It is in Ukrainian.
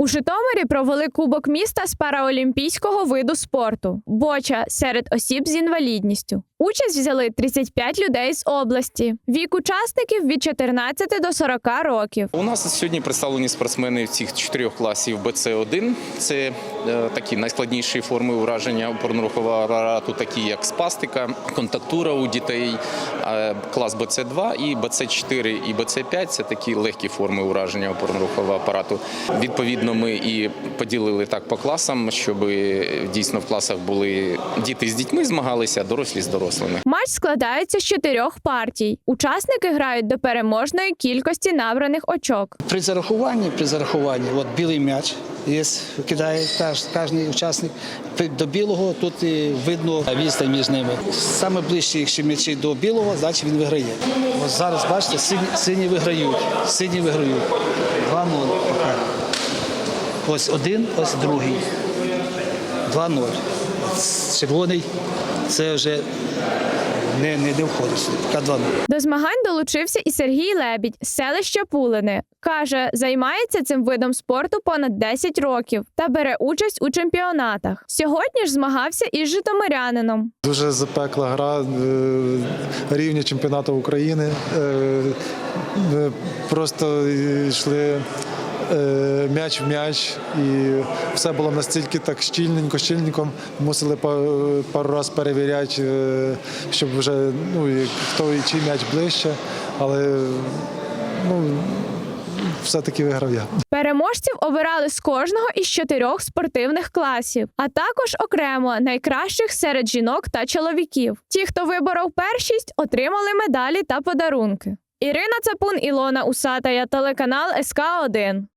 У Житомирі провели кубок міста з параолімпійського виду спорту боча серед осіб з інвалідністю. Участь взяли 35 людей з області. Вік учасників від 14 до 40 років. У нас сьогодні представлені спортсмени цих чотирьох класів БЦ1. Це е, такі найскладніші форми ураження опорно-рухового апарату, такі як спастика, контактура у дітей, клас БЦ2 і БЦ4 і БЦ5 це такі легкі форми ураження опорно-рухового апарату. Відповідно, ми і поділили так по класам, щоб дійсно в класах були діти з дітьми змагалися, дорослі з дорослими. Матч складається з чотирьох партій. Учасники грають до переможної кількості набраних очок. При зарахуванні, при зарахуванні, от білий м'яч є, кидає кожен учасник. До білого тут видно відстань між ними. Саме ближче, якщо м'ячі до білого, значить він виграє. Ось зараз бачите, сині, сині виграють. Сині виграють. 2-0. Ось один, ось другий. 2-0. Червоний це вже не, не, не входить сюди. Поки 2-0. До змагань долучився і Сергій Лебідь з селища Пулини. Каже, займається цим видом спорту понад 10 років та бере участь у чемпіонатах. Сьогодні ж змагався із житомирянином. Дуже запекла гра е, рівня чемпіонату України. Е, просто йшли е, м'яч в м'яч, і все було настільки так щільненько, щільненько. Мусили пару разів перевіряти, е, щоб вже ну, хто і чий м'яч ближче, але ну, все-таки виграв я. Переможців обирали з кожного із чотирьох спортивних класів, а також окремо найкращих серед жінок та чоловіків. Ті, хто виборов першість, отримали медалі та подарунки. Ірина Цапун, Ілона Усатая, телеканал СК 1